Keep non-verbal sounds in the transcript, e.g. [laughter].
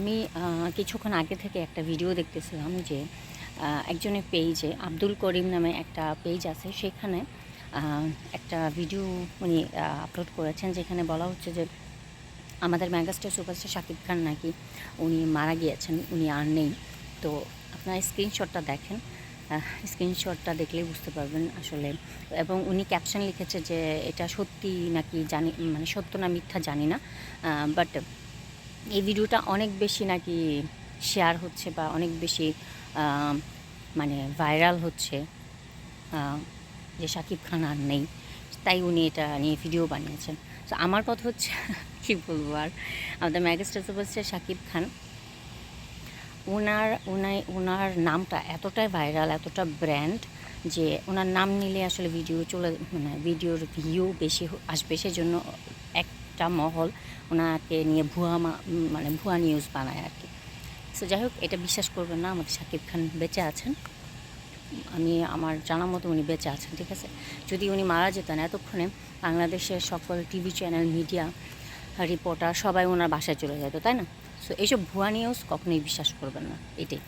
আমি কিছুক্ষণ আগে থেকে একটা ভিডিও দেখতেছিলাম যে একজনের পেজে আব্দুল করিম নামে একটা পেজ আছে, সেখানে একটা ভিডিও উনি আপলোড করেছেন, যেখানে বলা হচ্ছে যে, আমাদের মেগাস্টার সুপারস্টার শাকিব খান নাকি উনি মারা গিয়েছেন, উনি আর নেই। তো আপনারা স্ক্রিনশটটা দেখেন স্ক্রিনশটটা দেখলেই বুঝতে পারবেন আসলে। এবং উনি ক্যাপশন লিখেছে যে, এটা সত্যি নাকি জানি মানে সত্য না মিথ্যা জানি না। বাট এই ভিডিওটা অনেক বেশি নাকি শেয়ার হচ্ছে বা অনেক বেশি মানে ভাইরাল হচ্ছে যে শাকিব খান আর নেই, তাই উনি এটা নিয়ে ভিডিও বানিয়েছেন। তো আমার কথা হচ্ছে, [laughs] কী বলব আর? আমাদের ম্যাগস্টার সুপারস্টার শাকিব খান ওনার ওনার ওনার নামটা এতটাই ভাইরাল, এতটা ব্র্যান্ড যে ওনার নাম নিলে আসলে ভিডিও চলে মানে ভিডিওর ভিউ বেশি আসবে। সেজন্য একটা মহল ওনাকে নিয়ে ভুয়া মানে ভুয়া নিউজ বানায় আর কি। সো যাই হোক এটা বিশ্বাস করবেন না, আমাদের শাকিব খান বেঁচে আছেন। আমি আমার জানার মতো উনি বেঁচে আছেন, ঠিক আছে? যদি উনি মারা যেতেন এতক্ষণে বাংলাদেশের সকল টিভি চ্যানেল মিডিয়া রিপোর্টার সবাই ওনার বাসায় চলে যেত, তাই না? সো এইসব ভুয়া নিউজ কখনোই বিশ্বাস করবেন না, এটাই।